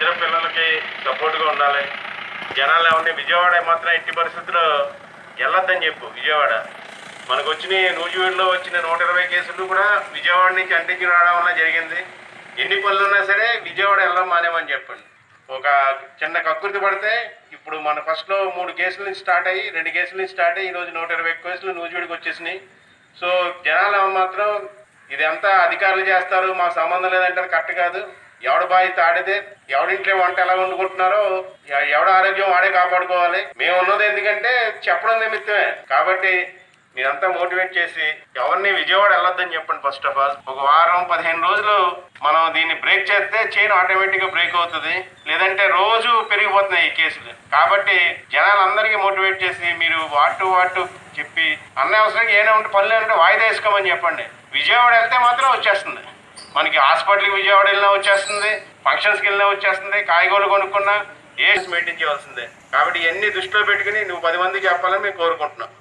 చిన్నపిల్లలకి పిల్లలకి సపోర్ట్గా ఉండాలి. జనాలు ఏమంటే విజయవాడ మాత్రం ఎట్టి పరిస్థితుల్లో వెళ్ళొద్దని చెప్పు విజయవాడ. మనకు వచ్చిన నూజివీడులో వచ్చిన నూట ఇరవై కేసులు కూడా విజయవాడ నుంచి అంటించి రావడం వల్ల జరిగింది. ఎన్ని పనులు ఉన్నా సరే విజయవాడ వెళ్ళడం మానేమని చెప్పండి. ఒక చిన్న కక్కుర్తి పడితే ఇప్పుడు మన ఫస్ట్లో మూడు కేసుల నుంచి స్టార్ట్ అయ్యి రెండు కేసుల నుంచి స్టార్ట్ అయ్యి ఈరోజు నూట ఇరవై కేసులు నూజివీడికి వచ్చేసినాయి. సో జనాలు మాత్రం ఇదంతా అధికారులు చేస్తారు మాకు సంబంధం లేదంటే కరెక్ట్ కాదు. ఎవడ బాధ్యత ఆడితే ఎవడింట్లో వంట ఎలా వండుకుంటున్నారో ఎవడ ఆరోగ్యం వాడే కాపాడుకోవాలి. మేము ఉన్నది ఎందుకంటే చెప్పడం నిమిత్తమే. కాబట్టి మీరంతా మోటివేట్ చేసి ఎవరిని విజయవాడ వెళ్ళొద్దని చెప్పండి ఫస్ట్ ఆఫ్ ఆల్ ఒక వారం పదిహేను రోజులు మనం దీన్ని బ్రేక్ చేస్తే చైన్ ఆటోమేటిక్గా బ్రేక్ అవుతుంది. లేదంటే రోజు పెరిగిపోతున్నాయి ఈ కేసులు. కాబట్టి జనాలందరికీ మోటివేట్ చేసి మీరు వాటు వాటు చెప్పి అన్నవసరంగా ఏమైనా ఉంటే పనులు అంటే వాయిదా వేసుకోమని చెప్పండి. విజయవాడ వెళ్తే మాత్రం వచ్చేస్తుంది. మనకి హాస్పిటల్కి విజయవాడ వెళ్ళినా వచ్చేస్తుంది ఫంక్షన్స్కి వెళ్ళినా వచ్చేస్తుంది కాయగూరలు కొనుక్కున్నా ఏ మెయింటైన్ చేయాల్సిందే కాబట్టి ఇవన్నీ దృష్టిలో పెట్టుకుని నువ్వు పది మందికి చెప్పాలని మేము కోరుకుంటున్నాం.